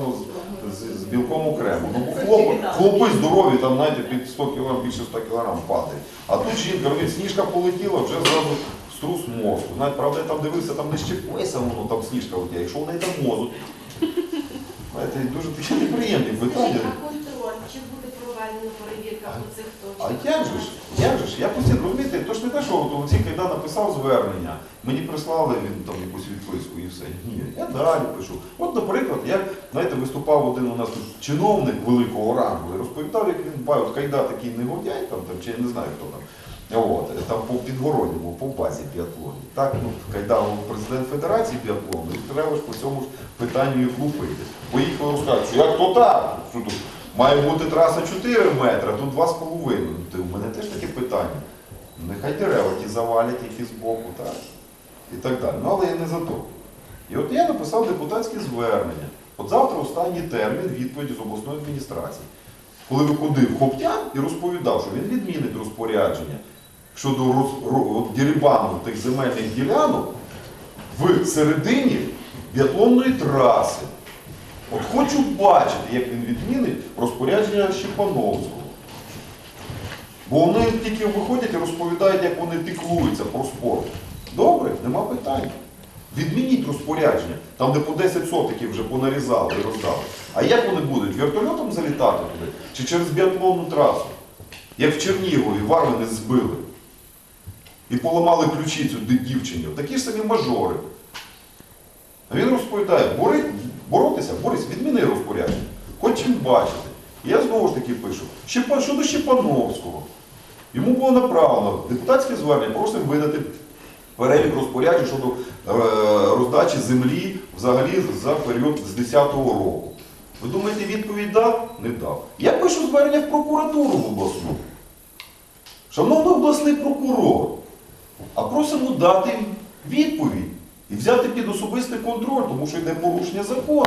напевно, з, з, з білком окремо. Ну, хлопи, хлопи здорові, там, знаєте, під 100 кг, більше 100 кг падає. А тут жінка, робить, сніжка полетіла, вже зразу струс мозку. Знаєте, правда, я там дивився, там не щепилася воно, там сніжка летіла. Якщо в неї там мозок, знаєте, дуже такі неприємні питання. А контроль, чи буде проведена перевірка по цих А як же ж? Як же ж? Я постійно розумієте, то ж не те, що Кайда написав звернення, мені прислали він там якусь відписку і все. Ні, я далі пишу. От, наприклад, як знаєте, виступав один у нас тут чиновник великого рангу і розповідав, як він от Кайда такий негодяй, там, там, чи я не знаю хто там. От, там по підгородньому, по базі біатлоні. Так, ну, Кайда був президент Федерації біатлону, і треба ж по цьому ж питанню їх лупити. Поїхали розказати, що як то так? Має бути траса 4 метри, а тут 2,5. Ну, ти, у мене теж таке питання. Нехай дерева ті завалять, які збоку, так? І так далі. Ну, але я не за то. І от я написав депутатське звернення. От завтра останній термін відповіді з обласної адміністрації. Коли виходив Хоптян і розповідав, що він відмінить розпорядження щодо роз, ро- от дерибану тих земельних ділянок в середині біатлонної траси. От хочу бачити, як він відмінить розпорядження Щепановського. Бо вони тільки виходять і розповідають, як вони піклуються про спорт. Добре, нема питань. Відмініть розпорядження, там, де по 10 сотиків вже понарізали і роздали. А як вони будуть? Вертольотом залітати туди? Чи через біатлонну трасу? Як в Чернігові Варвини збили і поламали ключицю дівчині. Такі ж самі мажори. А він розповідає, бори, боротися, борись, відміни розпорядження. Хочемо бачити. І я знову ж таки пишу, щодо Щепановського. Йому було направлено депутатське звернення, просимо видати перелік розпоряджень щодо е, роздачі землі взагалі за період з 10-го року. Ви думаєте, відповідь дав? Не дав. Я пишу звернення в прокуратуру в обласну. Шановний обласний прокурор, а просимо дати відповідь і взяти під особистий контроль, тому що йде порушення закону.